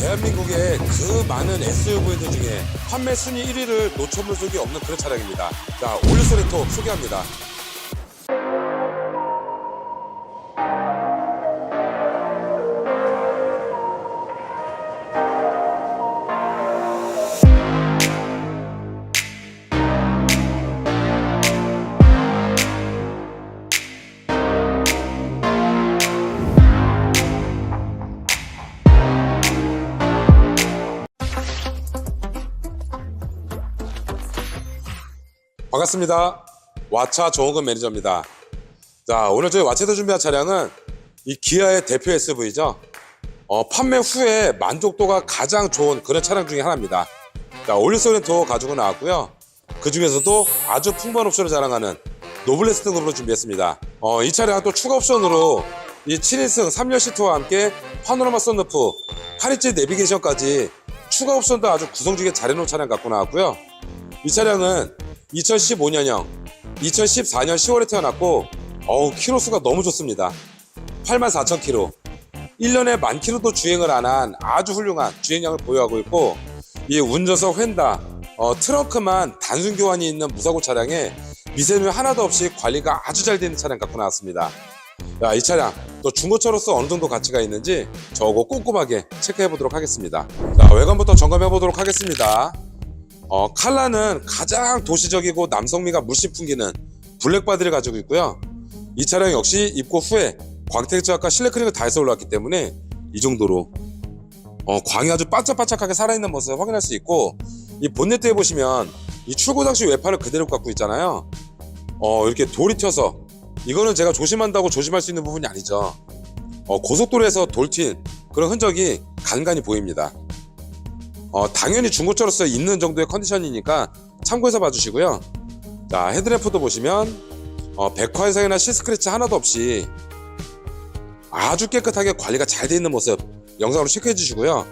대한민국의 그 많은 SUV들 중에 판매 순위 1위를 놓쳐볼 적이 없는 그런 차량입니다. 자, 올리소레토 소개합니다. 반갑습니다. 와차 정호근 매니저입니다. 자, 오늘 저희 와차에서 준비한 차량은 이 기아의 대표 SUV죠. 어, 판매 후에 만족도가 가장 좋은 그런 차량 중에 하나입니다. 자, 올리소렌토 가지고 나왔고요. 그 중에서도 아주 풍부한 옵션을 자랑하는 노블레스 등급으로 준비했습니다. 어, 이 차량은 또 추가 옵션으로 이 7인승 3열 시트와 함께 파노라마 썬루프, 8인치 내비게이션까지 추가 옵션도 아주 구성지게 잘 해놓은 차량 갖고 나왔고요. 이 차량은 2015년형, 2014년 10월에 태어났고, 어우, 키로수가 너무 좋습니다. 84,000km. 1년에 만 킬로도 주행을 안 한 아주 훌륭한 주행량을 보유하고 있고, 이 운전석 휀다, 어, 트렁크만 단순 교환이 있는 무사고 차량에 미세누 하나도 없이 관리가 아주 잘 되는 차량 갖고 나왔습니다. 야, 이 차량 또 중고차로서 어느 정도 가치가 있는지 저거 꼼꼼하게 체크해 보도록 하겠습니다. 자, 외관부터 점검해 보도록 하겠습니다. 어, 칼라는 가장 도시적이고 남성미가 물씬 풍기는 블랙 바디를 가지고 있고요. 이 차량 역시 입고 후에 광택제약과 실내크링을 다 해서 올라왔기 때문에 이 정도로 어, 광이 아주 반짝반짝하게 살아있는 모습을 확인할 수 있고 이 본네트에 보시면 이 출고 당시 외판을 그대로 갖고 있잖아요. 어, 이렇게 돌이 튀어서 이거는 제가 조심한다고 조심할 수 있는 부분이 아니죠. 어, 고속도로에서 돌 튄 그런 흔적이 간간히 보입니다. 어, 당연히 중고차로서 있는 정도의 컨디션이니까 참고해서 봐주시고요. 자, 헤드램프도 보시면 어, 백화현상이나 실스크래치 하나도 없이 아주 깨끗하게 관리가 잘 돼 있는 모습 영상으로 체크해 주시고요.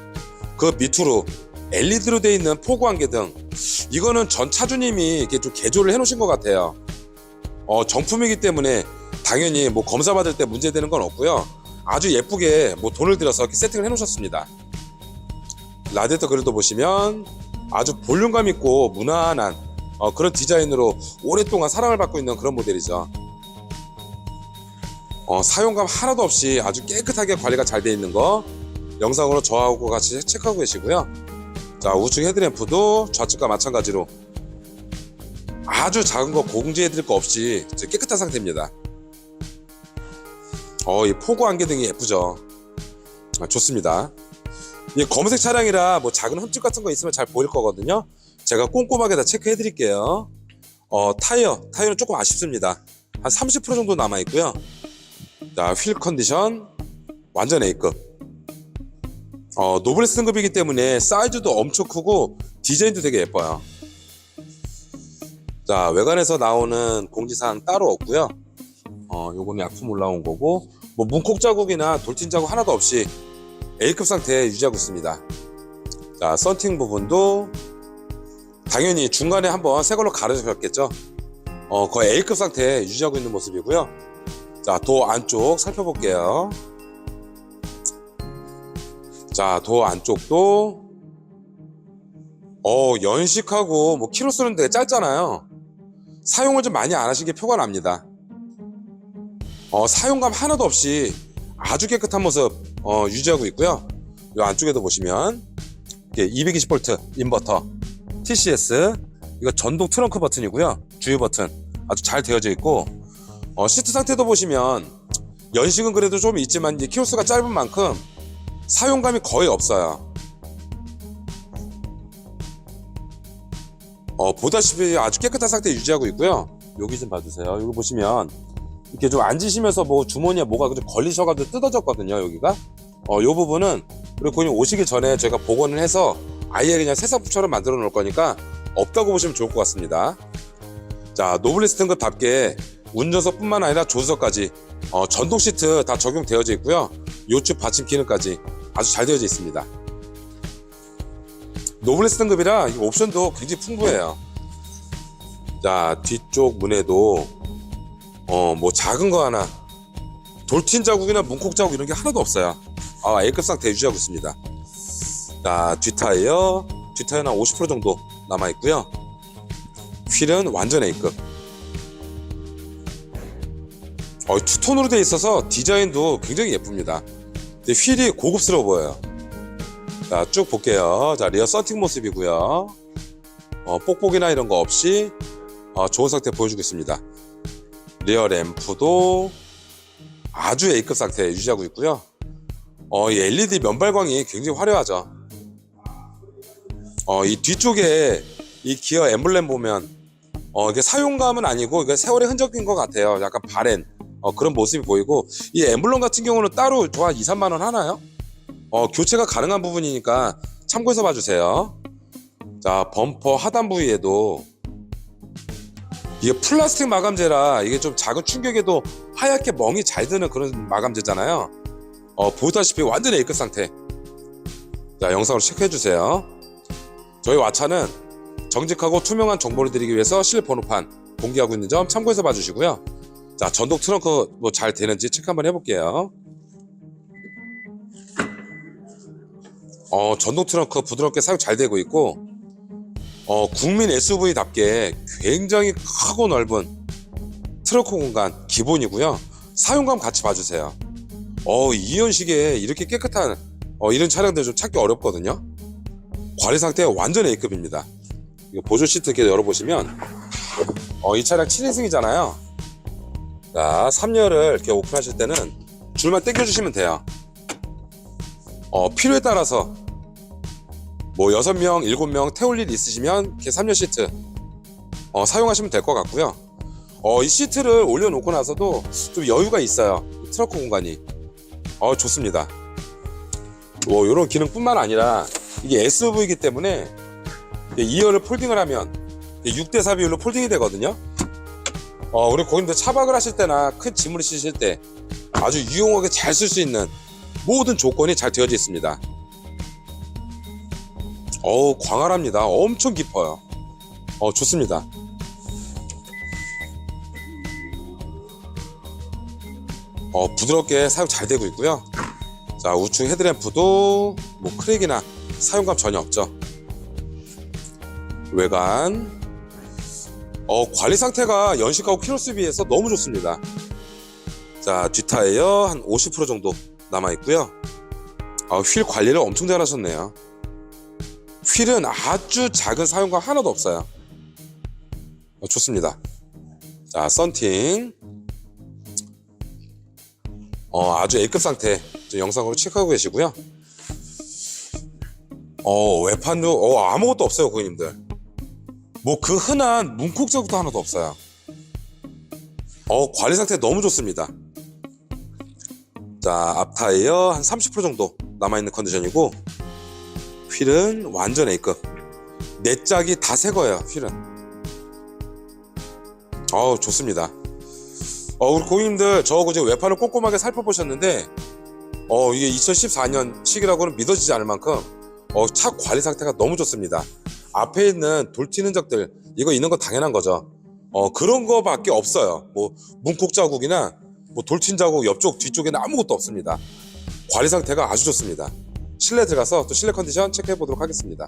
그 밑으로 LED로 돼 있는 포구 안개 등 이거는 전 차주님이 이렇게 좀 개조를 해 놓으신 것 같아요. 어, 정품이기 때문에 당연히 뭐 검사 받을 때 문제되는 건 없고요. 아주 예쁘게 뭐 돈을 들여서 이렇게 세팅을 해 놓으셨습니다. 라디에이터 그릴도 보시면 아주 볼륨감 있고 무난한 어, 그런 디자인으로 오랫동안 사랑을 받고 있는 그런 모델이죠. 어, 사용감 하나도 없이 아주 깨끗하게 관리가 잘돼 있는 거 영상으로 저하고 같이 체크하고 계시고요. 자 우측 헤드램프도 좌측과 마찬가지로 아주 작은 거 공지해 드릴 거 없이 깨끗한 상태입니다. 어, 이 포구 안개 등이 예쁘죠. 아, 좋습니다. 이 검은색 차량이라 뭐 작은 흠집 같은 거 있으면 잘 보일 거거든요. 제가 꼼꼼하게 다 체크해 드릴게요. 어, 타이어, 타이어는 조금 아쉽습니다. 한 30% 정도 남아 있고요. 자, 휠 컨디션 완전 A급. 어, 노블레스 등급이기 때문에 사이즈도 엄청 크고 디자인도 되게 예뻐요. 자, 외관에서 나오는 공지사항 따로 없고요. 어, 요거는 약품 올라온 거고 뭐 문콕 자국이나 돌진 자국 하나도 없이 A급 상태 유지하고 있습니다. 자, 썬팅 부분도 당연히 중간에 한번 새 걸로 가려졌겠죠. 어, 거의 A급 상태 유지하고 있는 모습이고요. 자, 도 안쪽 살펴볼게요. 자, 도 안쪽도 어, 연식하고 뭐 키로 쓰는 되게 짧잖아요. 사용을 좀 많이 안 하신 게 표가 납니다. 어, 사용감 하나도 없이 아주 깨끗한 모습 어, 유지하고 있고요. 이 안쪽에도 보시면 220V 인버터 TCS 이거 전동 트렁크 버튼이고요. 주유 버튼 아주 잘 되어져 있고 어, 시트 상태도 보시면 연식은 그래도 좀 있지만 이제 키로수가 짧은 만큼 사용감이 거의 없어요. 어, 보다시피 아주 깨끗한 상태 유지하고 있고요. 여기 좀 봐주세요. 여기 보시면 이렇게 좀 앉으시면서 뭐 주머니에 뭐가 좀 걸리셔가지고 뜯어졌거든요. 여기가. 어, 요 부분은 우리 고객님 오시기 전에 저희가 복원을 해서 아예 그냥 새사부처럼 만들어 놓을 거니까 없다고 보시면 좋을 것 같습니다. 자, 노블리스 등급답게 운전석뿐만 아니라 조수석까지 어, 전동 시트 다 적용되어져 있고요. 요추 받침 기능까지 아주 잘 되어져 있습니다. 노블레스 등급이라 이 옵션도 굉장히 풍부해요. 자, 뒤쪽 문에도 어, 뭐 작은 거 하나 돌틴 자국이나 문콕 자국 이런 게 하나도 없어요. 아, A급 상태 유지하고 있습니다. 자, 뒷타이어, 뒷타이어는 한50% 정도 남아있고요. 휠은 완전 A급. 어, 투톤으로 되어 있어서 디자인도 굉장히 예쁩니다. 근데 휠이 고급스러워 보여요. 자, 쭉 볼게요. 자, 리어 썬팅 모습이고요. 어, 뽁뽁이나 이런 거 없이 어, 좋은 상태 보여주고 있습니다. 리어 램프도 아주 A급 상태 유지하고 있고요. 어, 이 LED 면발광이 굉장히 화려하죠. 어, 이 뒤쪽에 이 기어 엠블렘 보면 어, 이게 사용감은 아니고 이게 세월의 흔적인 것 같아요. 약간 바렌 어, 그런 모습이 보이고 이 엠블럼 같은 경우는 따로 저한 2, 3만 원 하나요? 어, 교체가 가능한 부분이니까 참고해서 봐주세요. 자, 범퍼 하단 부위에도 이게 플라스틱 마감재라 이게 좀 작은 충격에도 하얗게 멍이 잘 드는 그런 마감재잖아요. 어, 보다시피 완전 A급 상태. 자, 영상으로 체크해 주세요. 저희 와차는 정직하고 투명한 정보를 드리기 위해서 실 번호판 공개하고 있는 점 참고해서 봐주시고요. 자, 전동 트렁크 뭐 잘 되는지 체크 한번 해볼게요. 어, 전동 트렁크 부드럽게 사용 잘 되고 있고, 어, 국민 SUV답게 굉장히 크고 넓은 트렁크 공간 기본이고요. 사용감 같이 봐주세요. 어, 이연식에 이렇게 깨끗한 어, 이런 차량들 좀 찾기 어렵거든요. 관리 상태 완전 A급입니다. 이거 보조 시트 이렇게 열어보시면 어, 이 차량 7인승이잖아요. 자, 3열을 이렇게 오픈하실 때는 줄만 당겨주시면 돼요. 어, 필요에 따라서 뭐 6명, 7명 태울 일 있으시면 이렇게 3열 시트 어, 사용하시면 될 것 같고요. 어, 이 시트를 올려놓고 나서도 좀 여유가 있어요. 이 트렁크 공간이. 어, 좋습니다. 뭐 이런 기능뿐만 아니라 이게 SUV이기 때문에 2열을 폴딩을 하면 6대4 비율로 폴딩이 되거든요. 어, 우리 고객님들 차박을 하실 때나 큰 짐을 싣실 때 아주 유용하게 잘 쓸 수 있는 모든 조건이 잘 되어져 있습니다. 어우, 광활합니다. 엄청 깊어요. 어, 좋습니다. 어, 부드럽게 사용 잘 되고 있고요. 자, 우측 헤드램프도 뭐 크랙이나 사용감 전혀 없죠. 외관. 어, 관리 상태가 연식하고 키로수 비해서 너무 좋습니다. 자, 뒷타이어 한 50% 정도 남아 있고요. 아, 휠 관리를 엄청 잘 하셨네요. 휠은 아주 작은 사용감 하나도 없어요. 어, 좋습니다. 자, 썬팅. 어, 아주 A급 상태 좀 영상으로 체크하고 계시고요. 어, 외판도 어, 아무것도 없어요, 고객님들. 뭐 그 흔한 문콕자국도 하나도 없어요. 어, 관리 상태 너무 좋습니다. 자, 앞 타이어 한 30% 정도 남아있는 컨디션이고, 휠은 완전 A급. 내 짝이 다 새 거예요, 휠은. 어우, 좋습니다. 어, 우리 고객님들, 저하고 이제 외판을 꼼꼼하게 살펴보셨는데, 어, 이게 2014년 씩이라고는 믿어지지 않을 만큼, 어, 차 관리 상태가 너무 좋습니다. 앞에 있는 돌 튀는 적들, 이거 있는 건 당연한 거죠. 어, 그런 거밖에 없어요. 뭐, 문콕 자국이나, 뭐, 돌튄 자국 옆쪽, 뒤쪽에는 아무것도 없습니다. 관리 상태가 아주 좋습니다. 실내 들어가서 또 실내 컨디션 체크해 보도록 하겠습니다.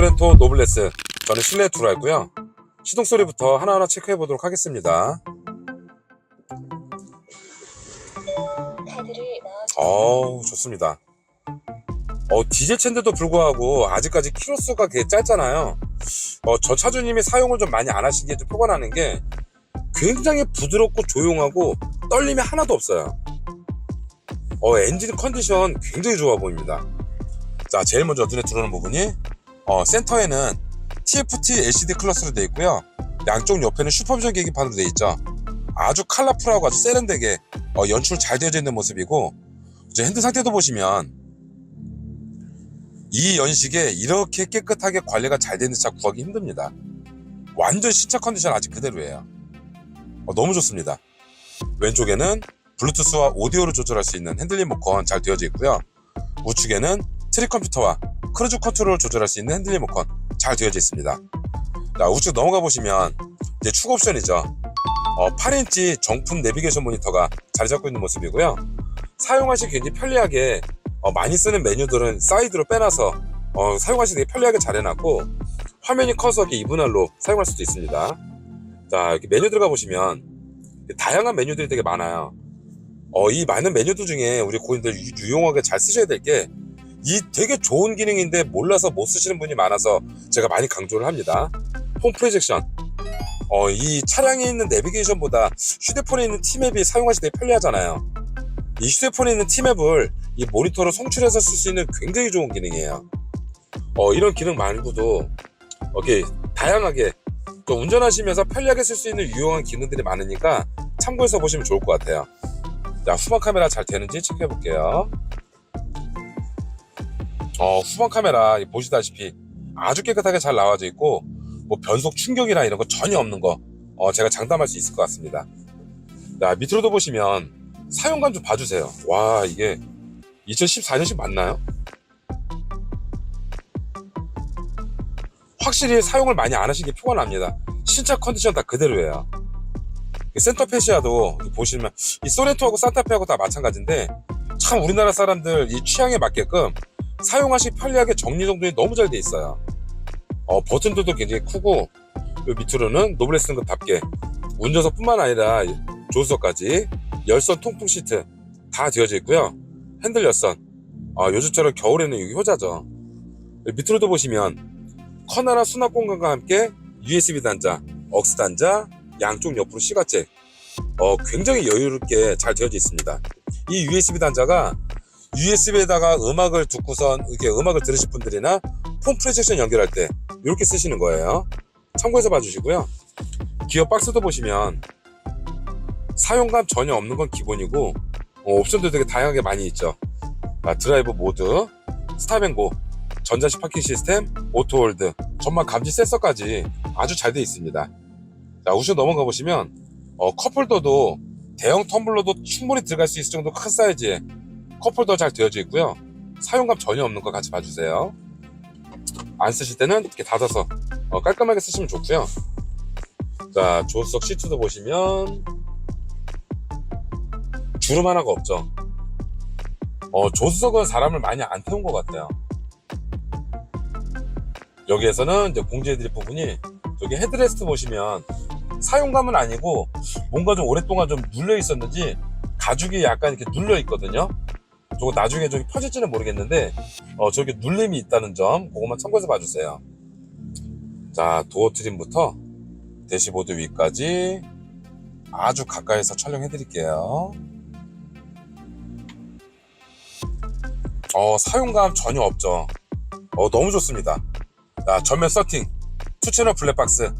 소렌토 노블레스. 저는 실내 들어왔고요. 시동 소리부터 하나하나 체크해 보도록 하겠습니다. 어우 좋습니다. 어 디젤 차인데도 불구하고 아직까지 키로수가 꽤 짧잖아요. 어, 저 차주님이 사용을 좀 많이 안 하시기에 좀 나는 게 굉장히 부드럽고 조용하고 떨림이 하나도 없어요. 어 엔진 컨디션 굉장히 좋아 보입니다. 자, 제일 먼저 눈에 들어오는 부분이 어, 센터에는 TFT LCD 클러스로 되어 있고요. 양쪽 옆에는 슈퍼비전 계기판으로 되어 있죠. 아주 컬러풀하고 아주 세련되게 어, 연출 잘 되어져 있는 모습이고 이제 핸드 상태도 보시면 이 연식에 이렇게 깨끗하게 관리가 잘 되는 차 구하기 힘듭니다. 완전 신차 컨디션 아직 그대로예요. 어, 너무 좋습니다. 왼쪽에는 블루투스와 오디오를 조절할 수 있는 핸들링 모컨 잘 되어져 있고요. 우측에는 트릭 컴퓨터와 크루즈 컨트롤을 조절할 수 있는 핸들링 모컨 잘 되어져 있습니다. 자, 우측 넘어가 보시면 이제 추가 옵션이죠. 어, 8인치 정품 내비게이션 모니터가 자리 잡고 있는 모습이고요. 사용하시기 굉장히 편리하게 어, 많이 쓰는 메뉴들은 사이드로 빼놔서 어, 사용하시기 편리하게 잘 해놨고 화면이 커서 이분할로 사용할 수도 있습니다. 자, 이렇게 메뉴 들어가 보시면 다양한 메뉴들이 되게 많아요. 어, 이 많은 메뉴들 중에 우리 고객님들 유- 유용하게 잘 쓰셔야 될 게 이 되게 좋은 기능인데 몰라서 못 쓰시는 분이 많아서 제가 많이 강조를 합니다. 홈 프로젝션. 어, 이 차량에 있는 내비게이션보다 휴대폰에 있는 티맵이 사용하시기 되게 편리하잖아요. 이 휴대폰에 있는 티맵을 이 모니터로 송출해서 쓸 수 있는 굉장히 좋은 기능이에요. 어, 이런 기능 말고도 이렇게 다양하게 또 운전하시면서 편리하게 쓸 수 있는 유용한 기능들이 많으니까 참고해서 보시면 좋을 것 같아요. 자, 후방 카메라 잘 되는지 체크해 볼게요. 어, 후방 카메라 보시다시피 아주 깨끗하게 잘 나와져 있고 뭐 변속 충격이나 이런 거 전혀 없는 거 어, 제가 장담할 수 있을 것 같습니다. 자, 밑으로도 보시면 사용감 좀 봐주세요. 와, 이게 2014년식 맞나요? 확실히 사용을 많이 안 하신 게 표가 납니다. 신차 컨디션 다 그대로예요. 이 센터 페시아도 보시면 이 소렌토하고 산타페하고 다 마찬가지인데 참 우리나라 사람들 이 취향에 맞게끔 사용하시 편리하게 정리정돈이 너무 잘 돼 있어요. 어, 버튼들도 굉장히 크고 요 밑으로는 노블레스 등급답게 운전석뿐만 아니라 조수석까지 열선 통풍 시트 다 되어져 있고요. 핸들 열선 아, 요즘처럼 겨울에는 여기 효자죠. 밑으로도 보시면 커나라 수납 공간과 함께 USB 단자, 억스 단자, 양쪽 옆으로 시가잭 어, 굉장히 여유롭게 잘 되어져 있습니다. 이 USB 단자가 USB에다가 음악을 듣고선 이렇게 음악을 들으실 분들이나 폰 프로젝션 연결할 때 이렇게 쓰시는 거예요. 참고해서 봐주시고요. 기어 박스도 보시면 사용감 전혀 없는 건 기본이고 어, 옵션도 되게 다양하게 많이 있죠. 아, 드라이브 모드, 스탑앤고, 전자식 파킹 시스템, 오토홀드, 전방 감지 센서까지 아주 잘 되어 있습니다. 자, 우측 넘어가 보시면 어, 컵홀더도 대형 텀블러도 충분히 들어갈 수 있을 정도 큰 사이즈의 컵홀더 잘 되어져 있고요. 사용감 전혀 없는 거 같이 봐주세요. 안 쓰실 때는 이렇게 닫아서 어, 깔끔하게 쓰시면 좋고요. 자, 조수석 시트도 보시면 주름 하나가 없죠. 어, 조수석은 사람을 많이 안 태운 것 같아요. 여기에서는 이제 공지해드릴 부분이 저기 헤드레스트 보시면 사용감은 아니고 뭔가 좀 오랫동안 좀 눌려 있었는지 가죽이 약간 이렇게 눌려 있거든요. 저거 나중에 저기 펴질지는 모르겠는데 어, 저기 눌림이 있다는 점 그것만 참고해서 봐주세요. 자 도어 트림부터 대시보드 위까지 아주 가까이서 촬영해 드릴게요. 어 사용감 전혀 없죠. 어 너무 좋습니다. 자 전면 서팅, 투채널 블랙박스,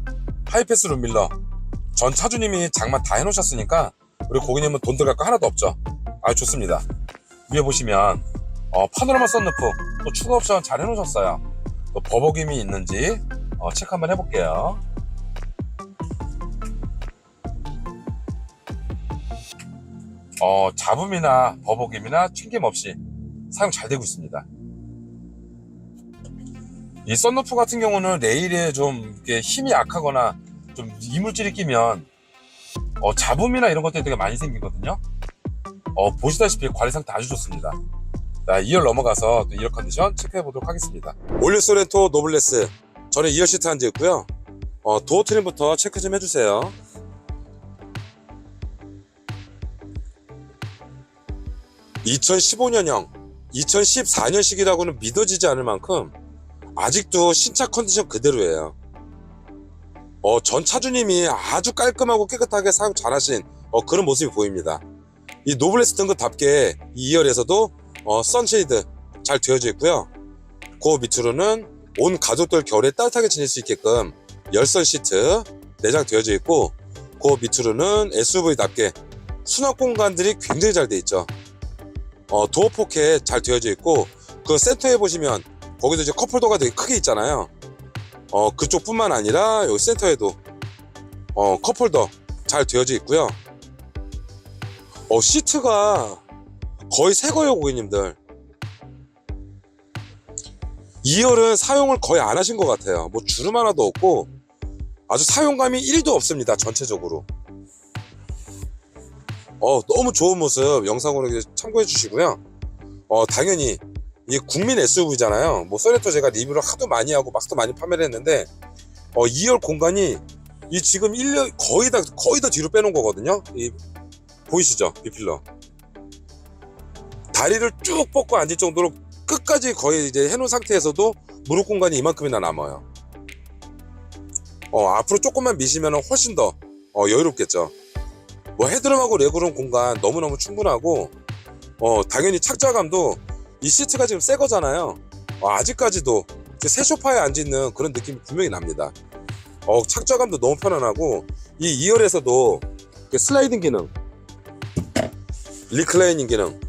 하이패스 룸밀러 전 차주님이 장만 다 해놓으셨으니까 우리 고객님은 돈 들어갈 거 하나도 없죠. 아주 좋습니다. 위에 보시면 어, 파노라마 썬루프 또 추가 옵션 잘 해놓으셨어요. 또 버벅임이 있는지 어, 체크 한번 해볼게요. 어, 잡음이나 버벅임이나 튕김 없이 사용 잘 되고 있습니다. 이 썬루프 같은 경우는 레일에 좀 힘이 약하거나 좀 이물질이 끼면 어, 잡음이나 이런 것들이 되게 많이 생기거든요. 어, 보시다시피 관리 상태 아주 좋습니다. 자, 2열 넘어가서 또 2열 컨디션 체크해 보도록 하겠습니다. 올류 소렌토 노블레스. 저는 2열 시트 앉아 있고요. 어, 도어 트림부터 체크 좀 해주세요. (2015년형) (2014년식이라고는) 믿어지지 않을 만큼 아직도 신차 컨디션 그대로예요. 어, 전 차주님이 아주 깔끔하고 깨끗하게 사용 잘하신 어, 그런 모습이 보입니다. 이 노블레스 등급답게 이 2열에서도 어, 선쉐이드 잘 되어져 있고요. 그 밑으로는 온 가족들 겨울에 따뜻하게 지낼 수 있게끔 열선 시트 내장 되어져 있고 그 밑으로는 SUV답게 수납 공간들이 굉장히 잘 돼 있죠. 어, 도어 포켓 잘 되어져 있고 그 센터에 보시면 거기도 이제 컵홀더가 되게 크게 있잖아요. 어, 그쪽뿐만 아니라 여기 센터에도 어, 컵홀더 잘 되어져 있고요. 어, 시트가 거의 새 거예요, 고객님들. 2열은 사용을 거의 안 하신 것 같아요. 뭐 주름 하나도 없고 아주 사용감이 1도 없습니다. 전체적으로. 어, 너무 좋은 모습 영상으로 참고해 주시고요. 어, 당연히 이 국민 SUV잖아요. 뭐 소네토 제가 리뷰를 하도 많이 하고 막도 많이 판매를 했는데 어, 2열 공간이 이 지금 1년 거의 다 거의 다 뒤로 빼놓은 거거든요. 이 보이시죠? 비필러. 다리를 쭉 뻗고 앉을 정도로 끝까지 거의 이제 해놓은 상태에서도 무릎 공간이 이만큼이나 남아요. 어, 앞으로 조금만 미시면 훨씬 더 어, 여유롭겠죠. 뭐 헤드룸하고 레그룸 공간 너무너무 충분하고 어, 당연히 착자감도 이 시트가 지금 새 거잖아요. 어, 아직까지도 새 소파에 앉아있는 그런 느낌이 분명히 납니다. 어, 착자감도 너무 편안하고 이 2열에서도 그 슬라이딩 기능, 리클라이닝 기능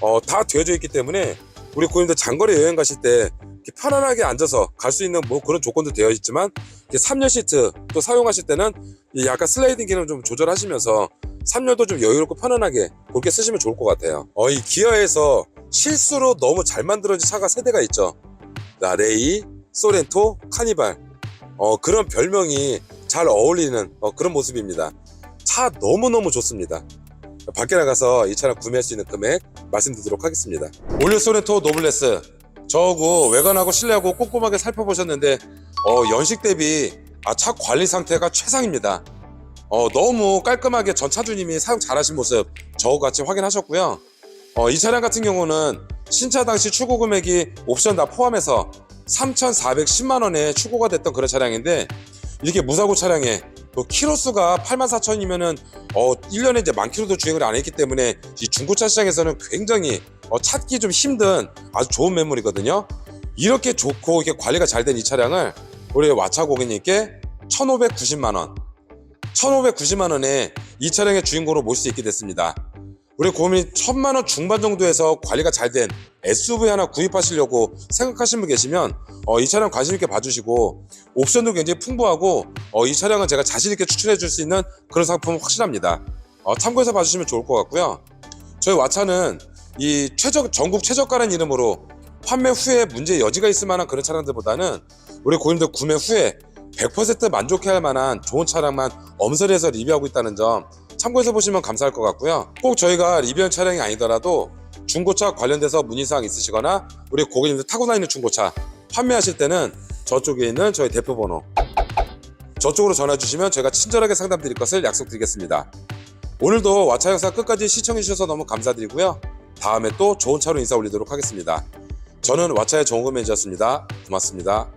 어, 다 되어져 있기 때문에 우리 고객님들 장거리 여행 가실 때 편안하게 앉아서 갈 수 있는 뭐 그런 조건도 되어 있지만 이렇게 3열 시트 또 사용하실 때는 이 약간 슬라이딩 기능 좀 조절하시면서 3열도 좀 여유롭고 편안하게 그렇게 쓰시면 좋을 것 같아요. 어, 이 기아에서 실수로 너무 잘 만들어진 차가 세 대가 있죠. 자, 레이, 소렌토, 카니발. 어, 그런 별명이 잘 어울리는 어, 그런 모습입니다. 차 너무너무 좋습니다. 밖에 나가서 이 차량 구매할 수 있는 금액 말씀드리도록 하겠습니다. 올류 소렌토 노블레스 저하고 외관하고 실내하고 꼼꼼하게 살펴보셨는데 어, 연식 대비 아, 차 관리 상태가 최상입니다. 어, 너무 깔끔하게 전 차주님이 사용 잘하신 모습 저와 같이 확인하셨고요. 어, 이 차량 같은 경우는 신차 당시 출고 금액이 옵션 다 포함해서 3,410만 원에 출고가 됐던 그런 차량인데 이렇게 무사고 차량에 또 키로수가 84,000이면은 어 1년에 이제 만 킬로도 주행을 안 했기 때문에 이 중고차 시장에서는 굉장히 어, 찾기 좀 힘든 아주 좋은 매물이거든요. 이렇게 좋고 이렇게 관리가 잘 된 이 차량을 우리 와차 고객님께 1,590만 원, 1,590만 원에 이 차량의 주인공으로 모실 수 있게 됐습니다. 우리 고민 천만 원 중반 정도에서 관리가 잘 된 SUV 하나 구입하시려고 생각하시는 분 계시면 어, 이 차량 관심 있게 봐주시고 옵션도 굉장히 풍부하고 어, 이 차량은 제가 자신 있게 추천해 줄 수 있는 그런 상품 확실합니다. 어, 참고해서 봐주시면 좋을 것 같고요. 저희 와차는 이 최저 전국 최저가라는 이름으로 판매 후에 문제 여지가 있을 만한 그런 차량들보다는 우리 고객님들 구매 후에 100% 만족해야 할 만한 좋은 차량만 엄선해서 리뷰하고 있다는 점 참고해서 보시면 감사할 것 같고요. 꼭 저희가 리뷰한 차량이 아니더라도 중고차 관련돼서 문의사항 있으시거나 우리 고객님들 타고 다니는 중고차 판매하실 때는 저쪽에 있는 저희 대표 번호 저쪽으로 전화 주시면 저희가 친절하게 상담 드릴 것을 약속드리겠습니다. 오늘도 와차 영상 끝까지 시청해 주셔서 너무 감사드리고요. 다음에 또 좋은 차로 인사 올리도록 하겠습니다. 저는 와차의 정우금 매니저였습니다. 고맙습니다.